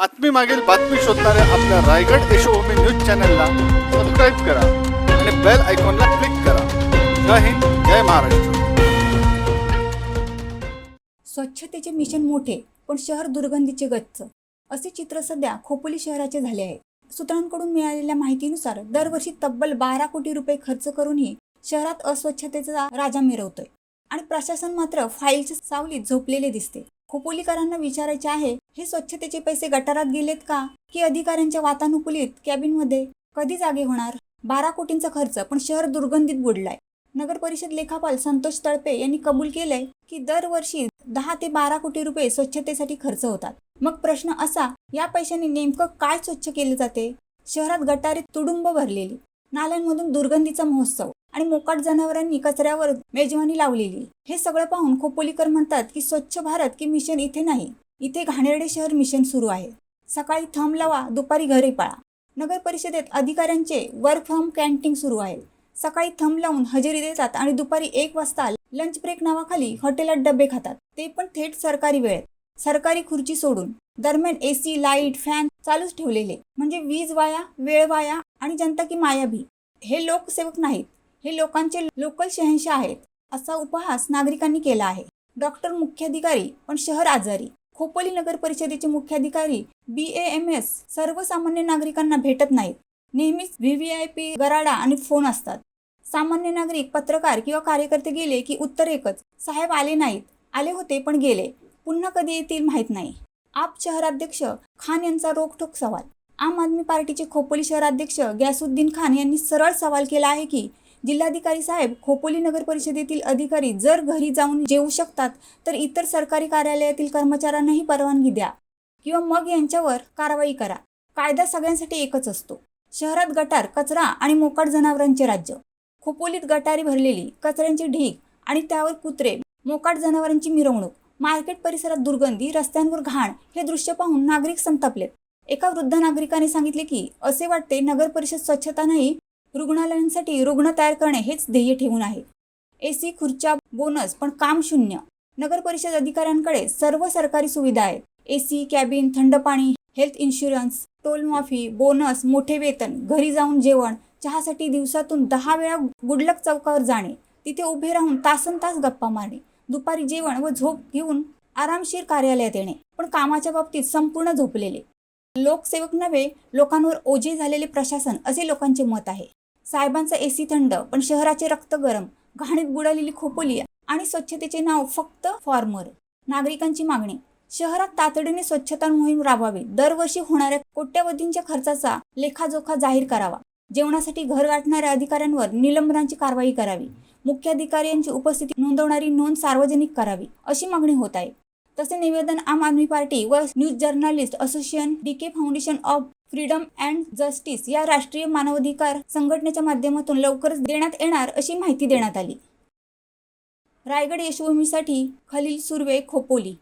बातमी मागील बातमी शोधणाऱ्या आपल्या रायगड यशोभूमी न्यूज चॅनलला सबस्क्राईब करा आणि बेल आयकॉनला क्लिक करा. जय हिंद जय महाराष्ट्र. स्वच्छतेचे मिशन मोठे पण शहर दुर्गंधीचे गच्च. असे चित्र सध्या खोपोली शहराचे झाले आहे. सूत्रांकडून मिळालेल्या माहितीनुसार दरवर्षी तब्बल बारा कोटी रुपये खर्च करूनही शहरात अस्वच्छतेचा राजा मिरवतोय. आणि प्रशासन मात्र फाईलच्या सावलीत झोपलेले दिसते. खोपोलीकरांना विचारायचे आहे हे स्वच्छतेचे पैसे गटारात गेलेत का? की अधिकाऱ्यांच्या वातानुकूलित कॅबिनमध्ये? कधी जागे होणार? बारा कोटींचा खर्च पण शहर दुर्गंधीत बुडलाय. नगर परिषद लेखापाल संतोष तळपे यांनी कबूल केलंय की दरवर्षी दहा ते बारा कोटी रुपये स्वच्छतेसाठी खर्च होतात. मग प्रश्न असा या पैशाने नेमकं काय स्वच्छ केले जाते? शहरात गटारे तुडुंब भरलेली नाल्यांमधून दुर्गंधीचा महोत्सव आणि मोकाट जनावरांनी कचऱ्यावर मेजवानी लावलेली हे सगळं पाहून खोपोलीकर म्हणतात की स्वच्छ भारत की मिशन इथे नाही. इथे घाणेरडे शहर मिशन सुरू आहे. सकाळी थंब लावा दुपारी घरी पाळा. नगर परिषदेत अधिकाऱ्यांचे वर्क फ्रॉम कॅन्टीन सुरू आहे. सकाळी थंब लावून हजेरी देतात आणि दुपारी एक वाजता लंच ब्रेक नावाखाली हॉटेलात डबे खातात. ते पण थेट सरकारी वेळेत. सरकारी खुर्ची सोडून दरम्यान एसी लाइट फॅन चालूच ठेवलेले. म्हणजे वीज वाया वेळ वाया आणि जनता की माया भी. हे लोकसेवक नाहीत. हे लोकांचे लोकल शहनशाह आहेत. असा उपहास नागरिकांनी केला आहे. डॉक्टर मुख्याधिकारी पण शहर आजारी. खोपोली नगर परिषदेचे मुख्याधिकारी बी ए एम एस सर्वसामान्य नागरिकांना भेटत नाहीत. नेहमीच व्ही व्ही आय पी गराडा आणि फोन असतात. सामान्य नागरिक पत्रकार किंवा कार्यकर्ते गेले की उत्तर एकच साहेब आले नाहीत. आले होते पण गेले. पुन्हा कधी येतील माहीत नाही. आप शहराध्यक्ष खान यांचा रोखठोक सवाल. आम आदमी पार्टीचे खोपोली शहराध्यक्ष गॅसुद्दीन खान यांनी सरळ सवाल केला आहे की जिल्हाधिकारी साहेब खोपोली नगर परिषदेतील अधिकारी जर घरी जाऊन जेवू शकतात तर इतर सरकारी कार्यालयातील कर्मचाऱ्यांनाही परवानगी द्या किंवा मग यांच्यावर कारवाई करा. कायदा सगळ्यांसाठी एकच असतो. शहरात गटार कचरा आणि मोकाट जनावरांचे राज्य. खोपोलीत गटारी भरलेली कचऱ्यांची ढीग आणि त्यावर कुत्रे मोकाट जनावरांची मिरवणूक मार्केट परिसरात दुर्गंधी रस्त्यांवर घाण हे दृश्य पाहून नागरिक संतापलेत. एका वृद्ध नागरिकाने सांगितले की असे वाटते नगर परिषद स्वच्छता नाही रुग्णालयांसाठी रुग्ण तयार करणे हेच ध्येय ठेवून आहे. एसी खुर्च्या बोनस पण काम शून्य. नगर परिषद अधिकाऱ्यांकडे सर्व सरकारी सुविधा आहेत. एसी कॅबिन थंड पाणी हेल्थ इन्शुरन्स टोल माफी बोनस मोठे वेतन घरी जाऊन जेवण चहासाठी दिवसातून दहा वेळा गुडलक चौकावर जाणे तिथे उभे राहून तासन तास गप्पा मारणे दुपारी जेवण व झोप घेऊन आरामशीर कार्यालयात येणे पण कामाच्या बाबतीत संपूर्ण झोपलेले. लोकसेवक नव्हे लोकांवर ओझे झालेले प्रशासन असे लोकांचे मत आहे. साहेबांचा एसी थंड पण शहराचे रक्त गरम घाणीत बुडालेली खोपोली आणि स्वच्छतेचे नाव फक्त फॉर्मर. नागरिकांची मागणी शहरात तातडीने स्वच्छता मोहीम राबवावी. दरवर्षी होणाऱ्या कोट्यवधींच्या खर्चाचा लेखाजोखा जाहीर करावा. जेवणासाठी घर गाठणाऱ्या अधिकाऱ्यांवर निलंबनाची कारवाई करावी. मुख्याधिकारी यांची उपस्थिती नोंदवणारी नोंद सार्वजनिक करावी अशी मागणी होत आहे. तसे निवेदन आम आदमी पार्टी व news journalist association DK foundation of freedom and justice या राष्ट्रीय मानवाधिकार संघटनेच्या माध्यमातून लवकरच देण्यात येणार अशी माहिती देण्यात आली. रायगड यशभूमीसाठी खलील सुर्वे खोपोली.